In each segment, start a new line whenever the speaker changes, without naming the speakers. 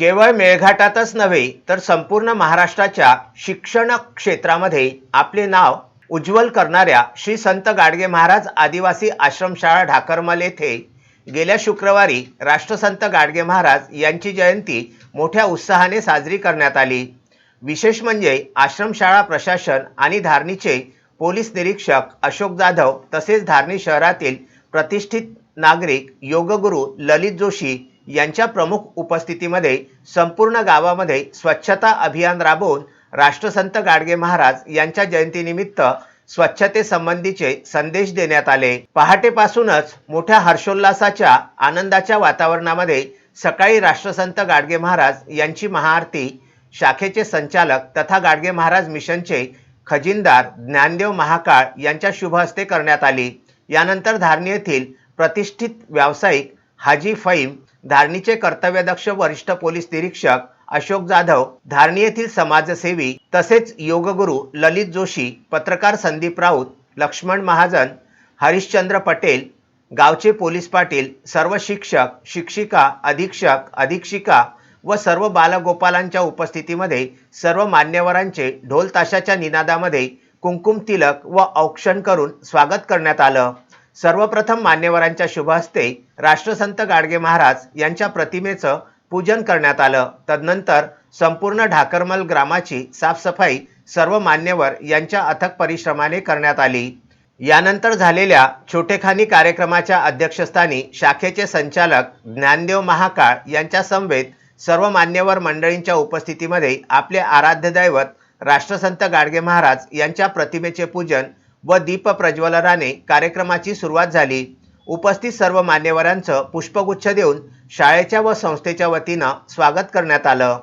केवळ मेळघाटातच नव्हे तर संपूर्ण महाराष्ट्राच्या शिक्षण क्षेत्रामध्ये आपले नाव उज्ज्वल करणाऱ्या श्री संत गाडगे महाराज आदिवासी आश्रमशाळा ढाकरमल येथे गेल्या शुक्रवारी राष्ट्रसंत गाडगे महाराज यांची जयंती मोठ्या उत्साहाने साजरी करण्यात आली. विशेष म्हणजे आश्रमशाळा प्रशासन आणि धारणीचे पोलीस निरीक्षक अशोक जाधव तसेच धारणी शहरातील प्रतिष्ठित नागरिक योगगुरू ललित जोशी यांच्या प्रमुख उपस्थितीमध्ये संपूर्ण गावामध्ये स्वच्छता अभियान राबवून राष्ट्रसंत गाडगे महाराज यांच्या जयंतीनिमित्त स्वच्छतेसंबंधीचे संदेश देण्यात आले. पहाटेपासूनच मोठ्या हर्षोल्लासाच्या आनंदाच्या वातावरणामध्ये सकाळी राष्ट्रसंत गाडगे महाराज यांची महाआरती शाखेचे संचालक तथा गाडगे महाराज मिशनचे खजिनदार ज्ञानदेव महाकाळ यांच्या शुभ हस्ते करण्यात आली. यानंतर धारणी येथील प्रतिष्ठित व्यावसायिक हाजी फईम धारणीचे कर्तव्यदक्ष वरिष्ठ पोलीस निरीक्षक अशोक जाधव धारणी येथील समाजसेवी तसेच योगगुरू ललित जोशी पत्रकार संदीप राऊत लक्ष्मण महाजन हरिश्चंद्र पटेल गावचे पोलीस पाटील सर्व शिक्षक शिक्षिका अधीक्षक अधीक्षिका व सर्व बालगोपालांच्या उपस्थितीमध्ये सर्व मान्यवरांचे ढोल ताशाच्या निनादामध्ये कुंकुम तिलक व औक्षण करून स्वागत करण्यात आलं. सर्वप्रथम मान्यवरांच्या शुभ हस्ते राष्ट्रसंत गाडगे महाराज यांच्या प्रतिमेचं पूजन करण्यात आलं. तदनंतर संपूर्ण ढाकरमल ग्रामाची साफसफाई सर्व मान्यवर यांच्या अथक परिश्रमाने करण्यात आली. यानंतर झालेल्या छोटेखानी कार्यक्रमाच्या अध्यक्षस्थानी शाखेचे संचालक ज्ञानदेव महाकाळ यांच्या समवेत सर्व मान्यवर मंडळींच्या उपस्थितीमध्ये आपले आराध्य दैवत राष्ट्रसंत गाडगे महाराज यांच्या प्रतिमेचे पूजन व दीप प्रज्वलनाने कार्यक्रमाची सुरुवात झाली. उपस्थित सर्व मान्यवरांचं पुष्पगुच्छ देऊन शाळेच्या व संस्थेच्या वतीनं स्वागत करण्यात आलं.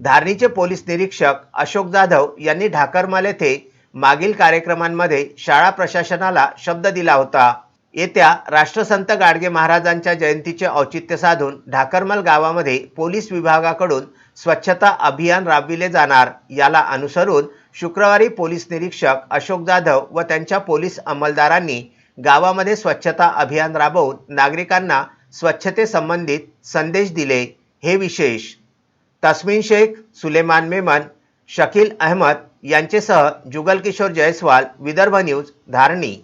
धारणीचे पोलीस निरीक्षक अशोक जाधव यांनी ढाकरमाल येथे मागील कार्यक्रमांमध्ये शाळा प्रशासनाला शब्द दिला होता. येत्या राष्ट्रसंत गाडगे महाराजांच्या जयंतीचे औचित्य साधून ढाकरमल गावामध्ये पोलीस विभागाकडून स्वच्छता अभियान राबविले जाणार याला अनुसरून शुक्रवारी पोलीस निरीक्षक अशोक जाधव व त्यांच्या पोलीस अंमलदारांनी गावामध्ये स्वच्छता अभियान राबवून नागरिकांना स्वच्छतेसंबंधित संदेश दिले. हे विशेष. तस्मिन शेख सुलेमान मेमन शकील अहमद यांचेसह जुगल किशोर जयस्वाल विदर्भ न्यूज धारणी.